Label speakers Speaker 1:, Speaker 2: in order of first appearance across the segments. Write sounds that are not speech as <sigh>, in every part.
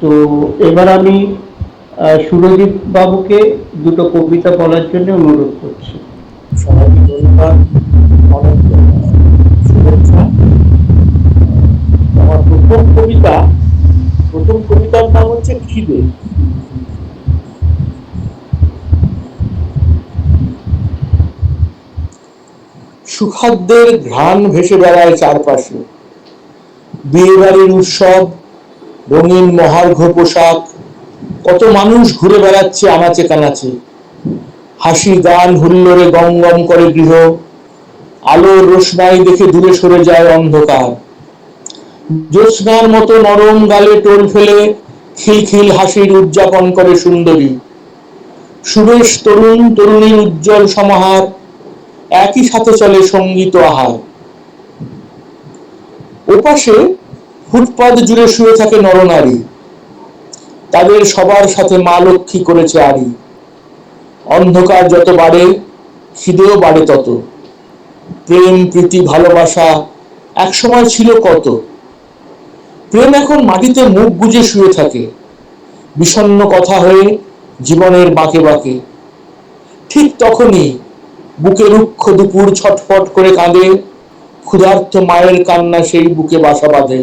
Speaker 1: তো এবার আমি সুরজিৎ বাবুকে দুটো কবিতা বলার জন্য অনুরোধ করছি।
Speaker 2: আমার প্রথম কবিতা, প্রথম কবিতার নাম হচ্ছে খিদে। সুখাদ্যের ঘ্রাণ ভেসে বেড়ায় চারপাশে। বিয়ে বাড়ির উৎসব রঙিন মহার্ঘ পোশাক কত মানুষ ঘুরে বেড়াচ্ছে আনাচে কানাচে হাসি গান হুল্লোড়ে গম গম করে গৃহ, আলোর রোশনাই দেখে দূরে সরে যায় অন্ধকার। জ্যোৎস্নার মতো নরম গালে টোল ফেলে খিলখিল হাসির উদযাপন করে সুন্দরী। সুরেশ তরুণ তরুণীর উজ্জ্বল সমাহার, একই সাথে চলে সংগীত আহার। ওপাশে ফুটপাত জুড়ে শুয়ে থাকে নরনারী। তাদের সবার সাথে মা লক্ষ্মী করেছে আরি অন্ধকার যত বাড়ে, খিদেও বাড়ে তত। প্রেম, প্রীতি, ভালোবাসা একসময় ছিল কত। প্রেম এখন মাটিতে মুখ গুজে শুয়ে থাকে। বিষণ্ণ কথা হয়ে জীবনের বাঁকে বাঁকে। ঠিক তখনই বুকে রুক্ষ দুপুর ছটফট করে কাঁদে। ক্ষুধার্ত মায়ের কান্না সেই বুকে বাসা বাঁধে।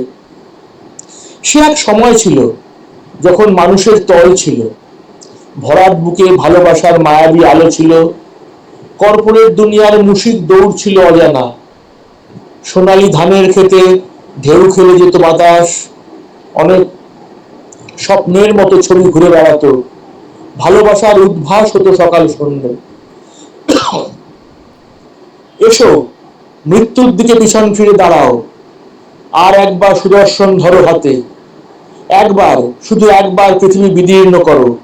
Speaker 2: সে এক সময় ছিল যখন মানুষের তল ছিল। ভরাট বুকে ভালোবাসার মায়াবী আলো ছিল। কর্পোরেট দুনিয়ার মুশিক দৌড় ছিল অজানা। সোনালী ধানের খেতে ঢেউ খেলে যেত বাতাস। অনেক স্বপ্নের মতো ছবি ঘুরে বেড়াতো। ভালোবাসার উদ্ভাস হতো সকাল সন্ধ্যে। <coughs> এসো, মৃত্যুর দিকে পিছন ফিরে দাঁড়াও। আর একবার সুদর্শন ধরো হাতে। একবার, শুধু একবার পৃথিবী বিদীর্ণ করো।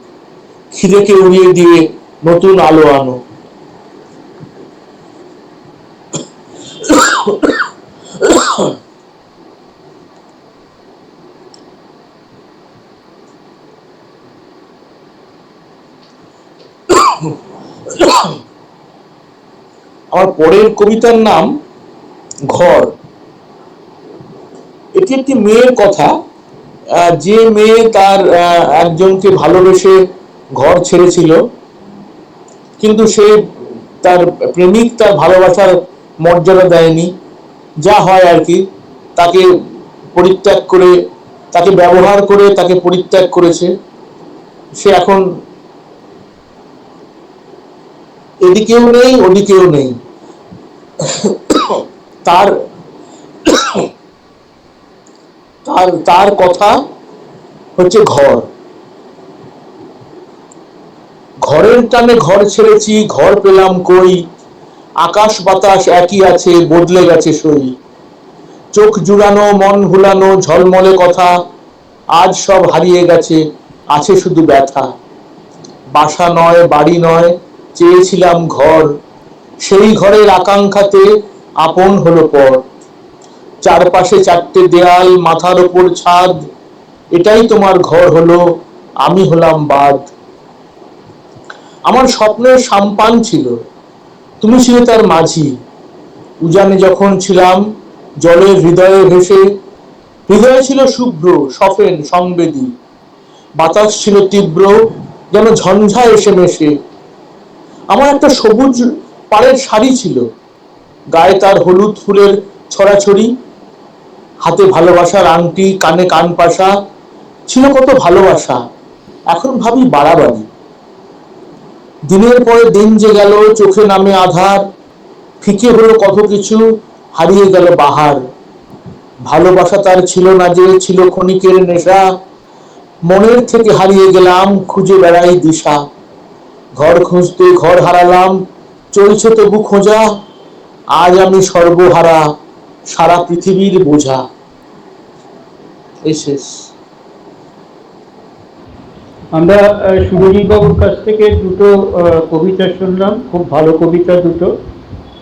Speaker 2: খিদেকে উড়িয়ে দিয়ে নতুন আলো আনো। আমার পরের কবিতার নাম ঘর। এটি একটি মেয়ের কথা। যে মেয়ে তার একজনকে ভালোবেসে ঘর ছেড়েছিল, কিন্তু সে তার প্রেমিক তার ভালোবাসার মর্যাদা দেয়নি। যা হয় আর কি, তাকে পরিত্যাগ করে, তাকে ব্যবহার করে তাকে পরিত্যাগ করেছে। সে এখন এদিকেও নেই, ওদিকেও নেই। তার তার তার কথা হচ্ছে ঘর। ঘরের টানে ঘর ছেড়েছি, ঘর পেলাম কই? আকাশ বাতাস একই আছে, বদলে গেছে সই। চোখ জুড়ানো, মন ভুলানো ঝলমলে কথা, আজ সব হারিয়ে গেছে, আছে শুধু ব্যথা। বাসা নয়, বাড়ি নয়, চেয়েছিলাম ঘর। সেই ঘরের আকাঙ্ক্ষাতে আপন হলো পর। চারপাশে চারটে দেয়াল, মাথার ওপর ছাদ। এটাই তোমার ঘর হলো, আমি হলাম বাদ আমার স্বপ্নের সাম্পান ছিল, তুমি ছিলে তার মাঝি। উজানে যখন ছিলাম জলের হৃদয়ে ভেসে, হৃদয় ছিল শুভ্র, সফেন, সংবেদী। বাতাস ছিল তীব্র, যেন ঝঞ্ঝা এসে মেশে। আমার একটা সবুজ পাড়ের শাড়ি ছিল, গায়ে তার হলুদ ফুলের ছড়াছড়ি হাতে ভালোবাসার আংটি, কানে কান পাশা, ছিল কত ভালোবাসা, এখন ভাবি বাড়াবাড়ি। দিনের পরে দিন যে গেল, চোখে নামে আধার ফিকে হলো কত কিছু, হারিয়ে গেল বাহার। ভালোবাসা তার ছিল না যে ছিল ক্ষণিকের নেশা, মনের থেকে হারিয়ে গেলাম, খুঁজে বেড়াই দিশা। ঘর খুঁজতে ঘর হারালাম, চলছে তবু খোঁজা, আজ আমি সর্বহারা, সারা পৃথিবীর বোঝা।
Speaker 1: আমরা সুরজিৎ বাবুর কাছ থেকে দুটো কবিতা শুনলাম। খুব ভালো কবিতা দুটো।